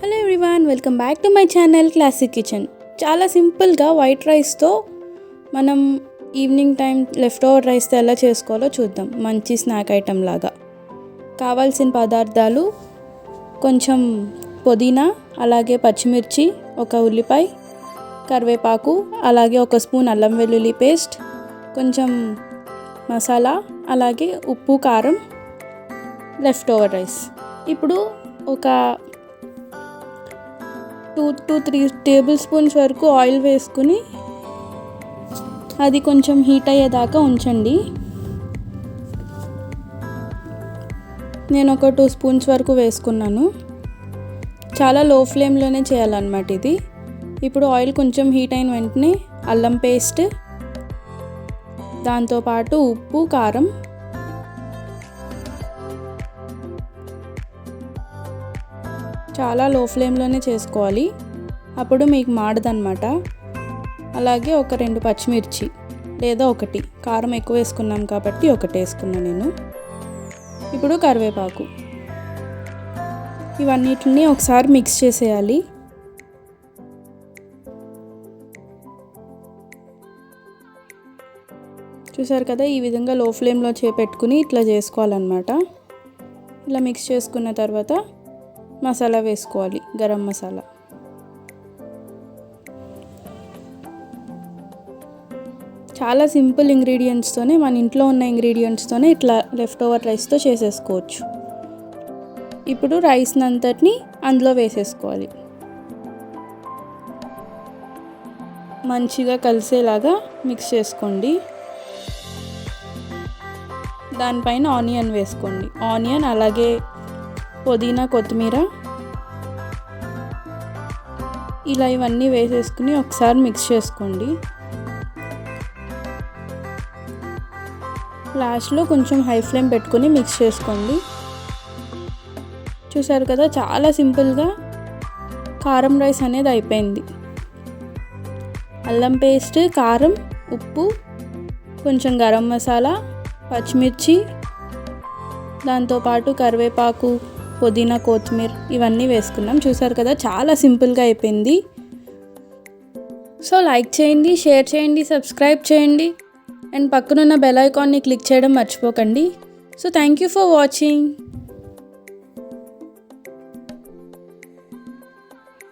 Hello everyone welcome back to my channel Classic Kitchen చాలా సింపుల్గా white రైస్తో మనం ఈవినింగ్ టైం లెఫ్ట్ ఓవర్ రైస్తో ఎలా చేసుకోవాలో చూద్దాం. మంచి స్నాక్ ఐటెం లాగా. కావాల్సిన పదార్థాలు కొంచెం పుదీనా అలాగే పచ్చిమిర్చి ఒక ఉల్లిపాయ కరివేపాకు అలాగే ఒక స్పూన్ అల్లం వెల్లుల్లి పేస్ట్ కొంచెం మసాలా అలాగే ఉప్పు కారం లెఫ్ట్ ఓవర్ రైస్ ఇప్పుడు ఒక two to three tablespoons వరకు ఆయిల్ వేసుకుని అది కొంచెం హీట్ అయ్యేదాకా ఉంచండి. నేను ఒక టూ స్పూన్స్ వరకు వేసుకున్నాను. చాలా లో ఫ్లేమ్లోనే చేయాలన్నమాట ఇది. ఇప్పుడు ఆయిల్ కొంచెం హీట్ అయిన వెంటనే అల్లం పేస్ట్ దాంతోపాటు ఉప్పు కారం చాలా లో ఫ్లేమ్లోనే చేసుకోవాలి. అప్పుడు మీకు మాడదనమాట అలాగే ఒక రెండు పచ్చిమిర్చి లేదా ఒకటి. కారం ఎక్కువ వేసుకున్నాం కాబట్టి ఒకటి వేసుకున్నాను నేను. ఇప్పుడు కరివేపాకు. ఇవన్నిటిని ఒకసారి మిక్స్ చేసేయాలి. చూసారు కదా ఈ విధంగా లో ఫ్లేమ్లో చేపెట్టుకుని ఇట్లా చేసుకోవాలన్నమాట. ఇలా మిక్స్ చేసుకున్న తర్వాత మసాలా వేసుకోవాలి గరం మసాలా. చాలా సింపుల్ ఇంగ్రీడియంట్స్తోనే మన ఇంట్లో ఉన్న ఇంగ్రీడియంట్స్తోనే ఇట్లా లెఫ్ట్ ఓవర్ రైస్తో చేసేసుకోవచ్చు. ఇప్పుడు రైస్ని అంతటిని అందులో వేసేసుకోవాలి. మంచిగా కలిసేలాగా మిక్స్ చేసుకోండి. దానిపైన ఆనియన్ వేసుకోండి. ఆనియన్ అలాగే పుదీనా కొత్తిమీర. ఇలా ఇవన్నీ వేసేసుకుని ఒకసారి మిక్స్ చేసుకోండి. లాస్ట్లో కొంచెం హై ఫ్లేమ్ పెట్టుకొని మిక్స్ చేసుకోండి. చూసారు కదా చాలా సింపుల్గా కారం రైస్ అనేది అయిపోయింది. అల్లం పేస్ట్ కారం ఉప్పు కొంచెం గరం మసాలా పచ్చిమిర్చి దాంతోపాటు కరివేపాకు పుదీనా కొత్తిమీర ఇవన్నీ వేసుకున్నాం. చూసారు కదా చాలా సింపుల్గా అయిపోయింది. సో లైక్ చేయండి షేర్ చేయండి సబ్స్క్రైబ్ చేయండి. అండ్ పక్కనున్న బెల్ ఐకాన్ని క్లిక్ చేయడం మర్చిపోకండి. So thank you for watching.